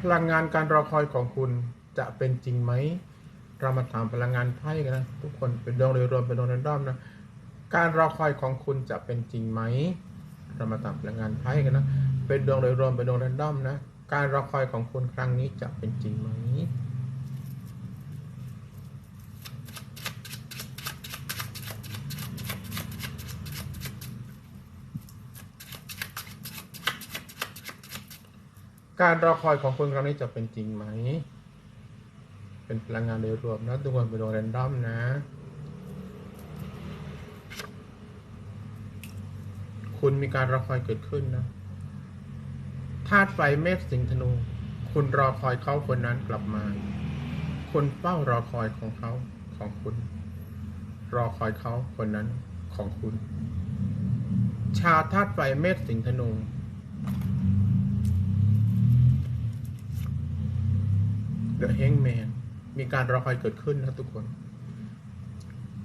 พลังงานการรอคอยของคุณจะเป็นจริงไหมเรามาถามพลังงานไพ่กันนะทุกคนเป็นดวงโดยรวมเป็นดวงแรนดอมนะการรอคอยของคุณจะเป็นจริงไหมเรามาถามพลังงานไพ่กันนะเป็นดวงโดยรวมเป็นดวงแรนดอมนะการรอคอยของคุณครั้งนี้จะเป็นจริงไหม การรอคอยของคุณครั้งนี้จะเป็นจริงไหม เป็นพลังงานโดยรวมนะทุกคนเป็นดวงแรนดอมนะ คุณมีการรอคอยเกิดขึ้นนะธาตุไฟเมษสิงธนู คุณรอคอยเขาคนนั้นกลับมา คุณเฝ้ารอคอยของเขาของคุณ รอคอยเขาคนนั้นของคุณ ชาวธาตุไฟเมษสิงธนู เดอะเฮงแมนมีการรอคอยเกิดขึ้นนะทุกคน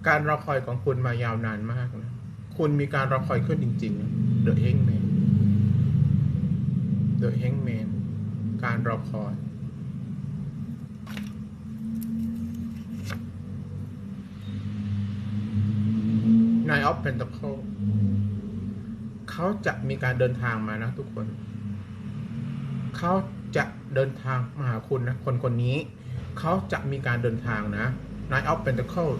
การรอคอยของคุณมายาวนานมากนะ คุณมีการรอคอยขึ้นจริงๆเดอะเฮงแมนเดอะเฮงแมนการรอคอย นายออฟเพนต c คเขาจะมีการเดินทางมานะทุกคน เขา เดินทางมาหาคุณนะคนคนนี้เขาจะมีการเดินทางนะ Nine of Pentacles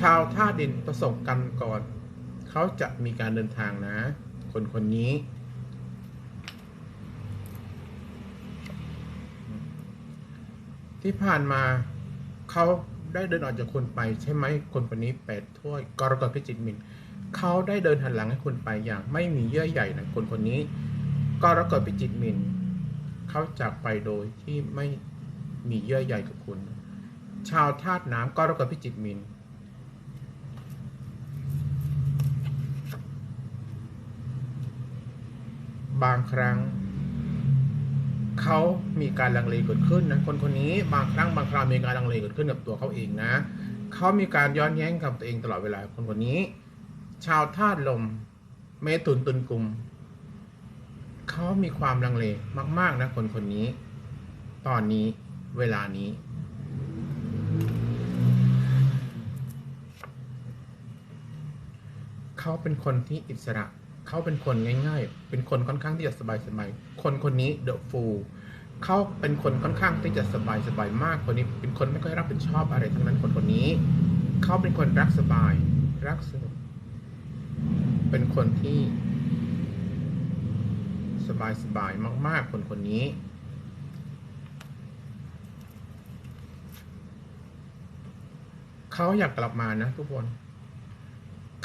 ชาวท่าดินประสบกันก่อนเขาจะมีการเดินทางนะ คนคนนี้ที่ผ่านมาเขาได้เดินออกจากคุณไปใช่ไหมคนคนนี้แปดถ้วยกรกฎพิจิตรมินเขาได้เดินหันหลังให้คุณไปอย่างไม่มีเยื่อใยนะคนคนนี้กรกฎพิจิตรมิน เขาจากไปโดยที่ไม่มีเยื่อใยกับคุณ ชาวธาตุน้ำก็รกฎพิจิตมิน บางครั้ง เขามีการลังเลเกิดขึ้นนะคนคนนี้บางครั้งบางคราวมีการลังเลเกิดขึ้นกับตัวเขาเองนะ เขามีการย้อนแย้งกับตัวเองตลอดเวลาคนคนนี้ ชาวธาตุลม เมตุนตุนกลุ่ม เขามีความลังเลมาก ๆ นะคนคนนี้ ตอนนี้เวลานี้ เขาเป็นคนที่อิสระ เขาเป็นคนง่าย ๆ เป็นคนค่อนข้างที่จะสบายๆ คนคนนี้เดอะฟูลเขาเป็นคนค่อนข้างที่จะสบายสบายมากคนนี้ เป็นคนไม่ค่อยรับผิดชอบอะไรทั้งนั้นคนคนนี้ เขาเป็นคนรักสบาย รักสนุกเป็นคนที่ สบายสบายมาก ๆ คนคนนี้ เขาอยากกลับมานะทุกคน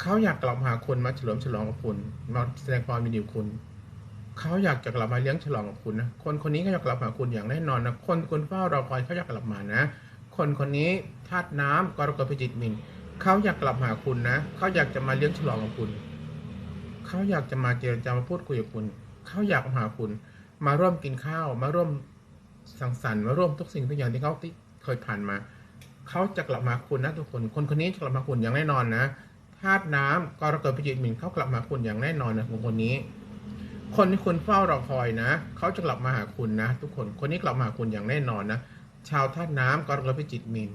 เขาอยากกลับมาหาคุณมาเฉลิมฉลองกับคุณ มาแสดงความยินดีกับคุณ เขาอยากจะกลับมาเลี้ยงฉลองกับคุณนะ คนคนนี้ก็อยากกลับมาหาคุณอย่างแน่นอนนะ คนคนเฝ้ารอคอยเขาอยากกลับมานะ คนคนนี้ธาตุน้ำกรกฎพิจิตมิน เขาอยากกลับมาหาคุณนะ เขาอยากจะมาเลี้ยงฉลองกับคุณ เขาอยากจะมาเจรจามาพูดคุยกับคุณ เขาอยากมาหาคุณ มาร่วมกินข้าว มาร่วมสังสรรค์มาร่วมทุกสิ่งทุกอย่างที่เขาที่เคยผ่านมา เขาจะกลับมาคุณนะทุกคน คนคนนี้จะกลับมาคุณอย่างแน่นอนนะธาตุน้ำกรกฎพิจิตมินเขากลับมาคุณอย่างแน่นอนนะคนคนนี้ คนที่คุณเฝ้ารอคอยนะเขาจะกลับมาหาคุณนะ ทุกคนคนนี้กลับมาหาคุณอย่างแน่นอนนะชาวธาตุน้ำกรกฎพิจิตมิน